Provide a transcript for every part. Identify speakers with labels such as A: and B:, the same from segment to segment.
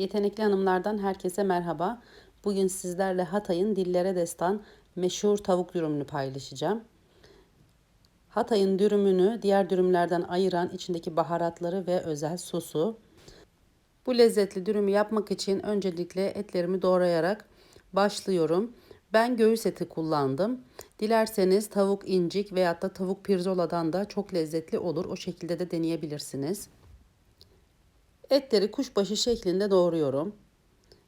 A: Yetenekli hanımlardan herkese merhaba. Bugün sizlerle Hatay'ın dillere destan meşhur tavuk dürümünü paylaşacağım. Hatay'ın dürümünü diğer dürümlerden ayıran içindeki baharatları ve özel sosu. Bu lezzetli dürümü yapmak için öncelikle etlerimi doğrayarak başlıyorum. Ben göğüs eti kullandım. Dilerseniz tavuk incik veyahut da tavuk pirzoladan da çok lezzetli olur. O şekilde de deneyebilirsiniz. Etleri kuşbaşı şeklinde doğruyorum.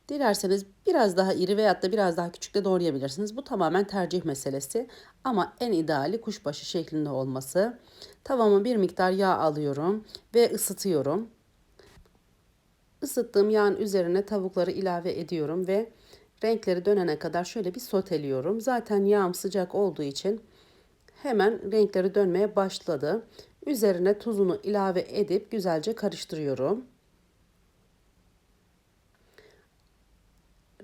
A: Dilerseniz biraz daha iri veyahut da biraz daha küçük de doğrayabilirsiniz. Bu tamamen tercih meselesi. Ama en ideali kuşbaşı şeklinde olması. Tavama bir miktar yağ alıyorum ve ısıtıyorum. Isıttığım yağın üzerine tavukları ilave ediyorum ve renkleri dönene kadar şöyle bir soteliyorum. Zaten yağım sıcak olduğu için hemen renkleri dönmeye başladı. Üzerine tuzunu ilave edip güzelce karıştırıyorum.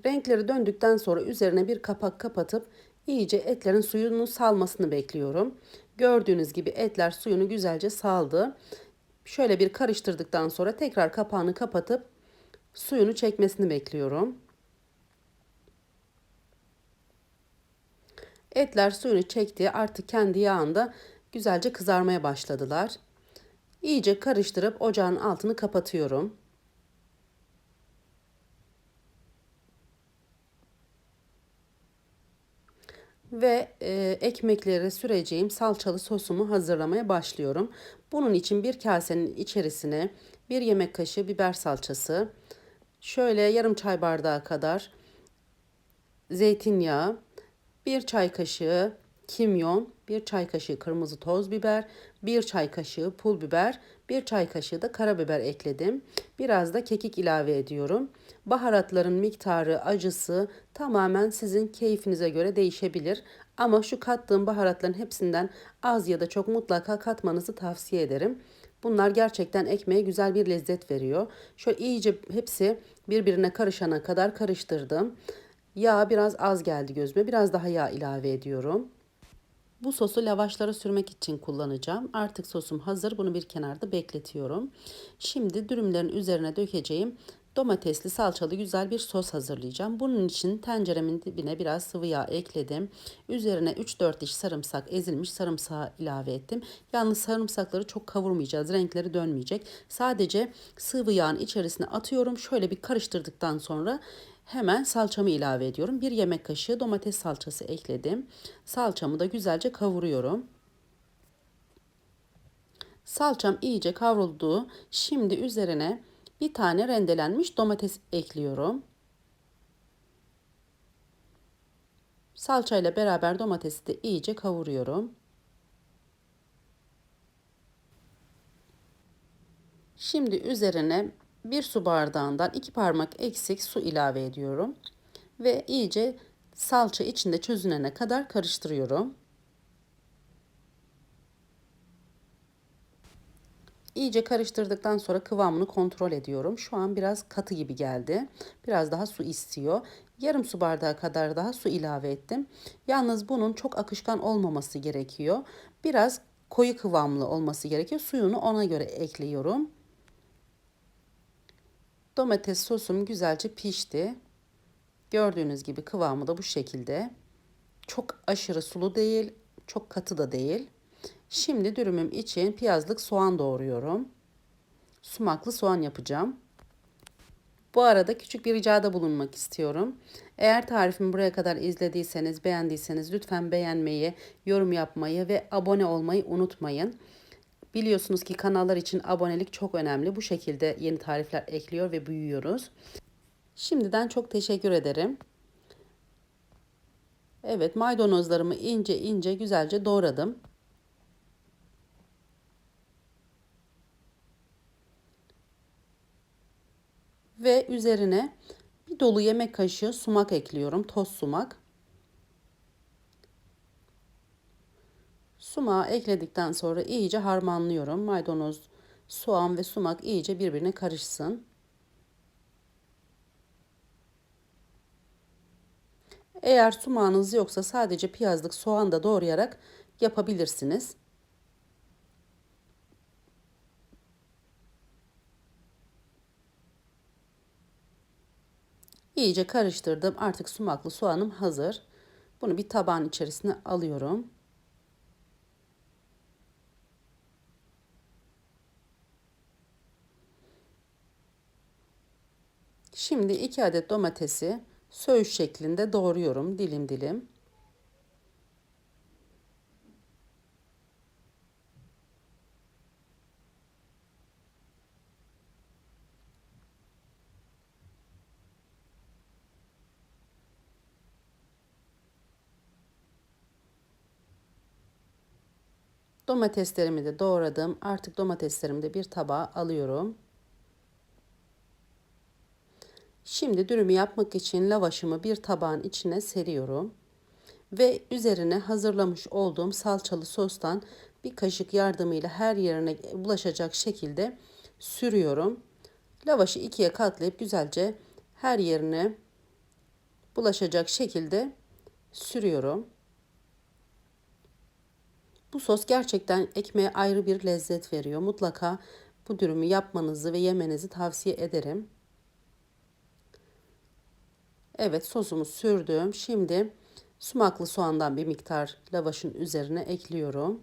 A: Renkleri döndükten sonra üzerine bir kapak kapatıp iyice etlerin suyunu salmasını bekliyorum. Gördüğünüz gibi etler suyunu güzelce saldı. Şöyle bir karıştırdıktan sonra tekrar kapağını kapatıp suyunu çekmesini bekliyorum. Etler suyunu çekti. Artık kendi yağında güzelce kızarmaya başladılar. İyice karıştırıp ocağın altını kapatıyorum. Ve e, ekmekleri süreceğim salçalı sosumu hazırlamaya başlıyorum. Bunun için bir kasenin içerisine bir yemek kaşığı biber salçası, şöyle yarım çay bardağı kadar zeytinyağı, bir çay kaşığı kimyon, bir çay kaşığı kırmızı toz biber, bir çay kaşığı pul biber, bir çay kaşığı da karabiber ekledim. Biraz da kekik ilave ediyorum. Baharatların miktarı, acısı tamamen sizin keyfinize göre değişebilir. Ama şu kattığım baharatların hepsinden az ya da çok mutlaka katmanızı tavsiye ederim. Bunlar gerçekten ekmeğe güzel bir lezzet veriyor. Şöyle iyice hepsi birbirine karışana kadar karıştırdım. Yağ biraz az geldi gözüme. Biraz daha yağ ilave ediyorum. Bu sosu lavaşlara sürmek için kullanacağım. Artık sosum hazır. Bunu bir kenarda bekletiyorum. Şimdi dürümlerin üzerine dökeceğim domatesli salçalı güzel bir sos hazırlayacağım. Bunun için tenceremin dibine biraz sıvı yağ ekledim. Üzerine 3-4 diş sarımsak ezilmiş sarımsağı ilave ettim. Yalnız sarımsakları çok kavurmayacağız. Renkleri dönmeyecek. Sadece sıvı yağın içerisine atıyorum. Şöyle bir karıştırdıktan sonra Hemen salçamı ilave ediyorum. Bir yemek kaşığı domates salçası ekledim. Salçamı da güzelce kavuruyorum. Salçam iyice kavruldu. Şimdi üzerine bir tane rendelenmiş domates ekliyorum. Salçayla beraber domatesi de iyice kavuruyorum. Şimdi üzerine bir su bardağından iki parmak eksik su ilave ediyorum. Ve iyice salça içinde çözünene kadar karıştırıyorum. İyice karıştırdıktan sonra kıvamını kontrol ediyorum. Şu an biraz katı gibi geldi. Biraz daha su istiyor. Yarım su bardağı kadar daha su ilave ettim. Yalnız bunun çok akışkan olmaması gerekiyor. Biraz koyu kıvamlı olması gerekiyor. Suyunu ona göre ekliyorum. Domates sosum güzelce pişti. Gördüğünüz gibi kıvamı da bu şekilde. Çok aşırı sulu değil, çok katı da değil. Şimdi dürümüm için piyazlık soğan doğruyorum. Sumaklı soğan yapacağım. Bu arada küçük bir ricada bulunmak istiyorum. Eğer tarifimi buraya kadar izlediyseniz, beğendiyseniz lütfen beğenmeyi, yorum yapmayı ve abone olmayı unutmayın. Biliyorsunuz ki kanallar için abonelik çok önemli. Bu şekilde yeni tarifler ekliyor ve büyüyoruz. Şimdiden çok teşekkür ederim. Evet maydanozlarımı ince ince güzelce doğradım. Ve üzerine bir dolu yemek kaşığı sumak ekliyorum. Toz sumak. Sumağı ekledikten sonra iyice harmanlıyorum. Maydanoz, soğan ve sumak iyice birbirine karışsın. Eğer sumağınız yoksa sadece piyazlık soğan da doğrayarak yapabilirsiniz. İyice karıştırdım. Artık sumaklı soğanım hazır. Bunu bir tabağın içerisine alıyorum. Şimdi 2 adet domatesi söğüş şeklinde doğruyorum dilim dilim. Domateslerimi de doğradım. Artık domateslerimi de bir tabağa alıyorum. Şimdi dürümü yapmak için lavaşımı bir tabağın içine seriyorum. Ve üzerine hazırlamış olduğum salçalı sostan bir kaşık yardımıyla her yerine bulaşacak şekilde sürüyorum. Lavaşı ikiye katlayıp güzelce her yerine bulaşacak şekilde sürüyorum. Bu sos gerçekten ekmeğe ayrı bir lezzet veriyor. Mutlaka bu dürümü yapmanızı ve yemenizi tavsiye ederim. Evet sosumu sürdüm. Şimdi sumaklı soğandan bir miktar lavaşın üzerine ekliyorum.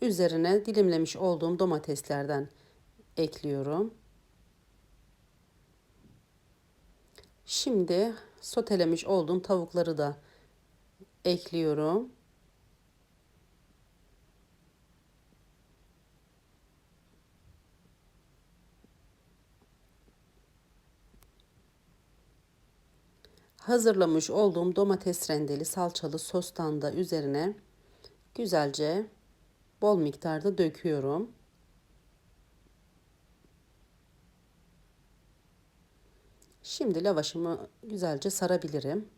A: Üzerine dilimlemiş olduğum domateslerden ekliyorum. Şimdi sotelemiş olduğum tavukları da ekliyorum. Hazırlamış olduğum domates rendeli salçalı sostan da üzerine güzelce bol miktarda döküyorum. Şimdi lavaşımı güzelce sarabilirim.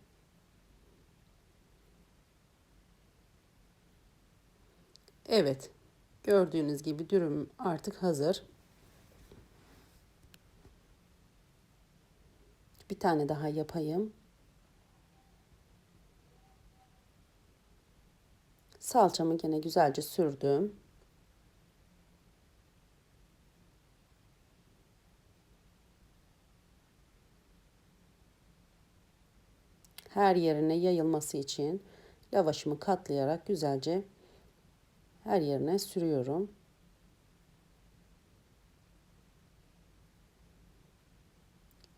A: Evet. Gördüğünüz gibi dürüm artık hazır. Bir tane daha yapayım. Salçamı yine güzelce sürdüm. Her yerine yayılması için lavaşımı katlayarak güzelce her yerine sürüyorum.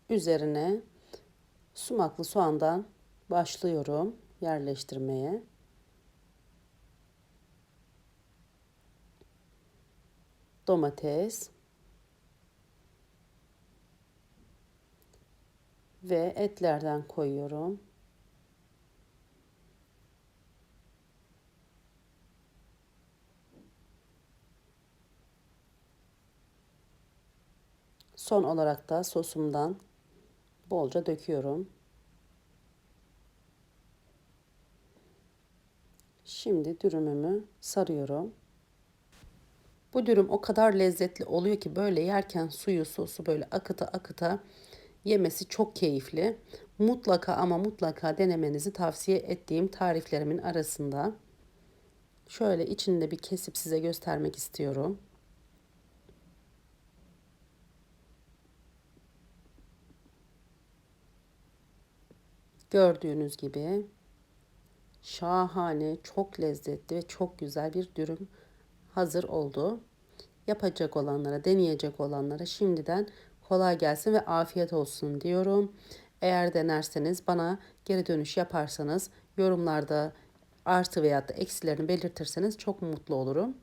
A: Üzerine sumaklı soğandan başlıyorum yerleştirmeye. Domates ve etlerden koyuyorum. Son olarak da sosumdan bolca döküyorum. Şimdi dürümümü sarıyorum. Bu dürüm o kadar lezzetli oluyor ki böyle yerken suyu sosu böyle akıta akıta yemesi çok keyifli. Mutlaka ama mutlaka denemenizi tavsiye ettiğim tariflerimin arasında. Şöyle içinde bir kesip size göstermek istiyorum. Gördüğünüz gibi şahane, çok lezzetli ve çok güzel bir dürüm hazır oldu. Yapacak olanlara, deneyecek olanlara şimdiden kolay gelsin ve afiyet olsun diyorum. Eğer denerseniz bana geri dönüş yaparsanız yorumlarda artı veya da eksilerini belirtirseniz çok mutlu olurum.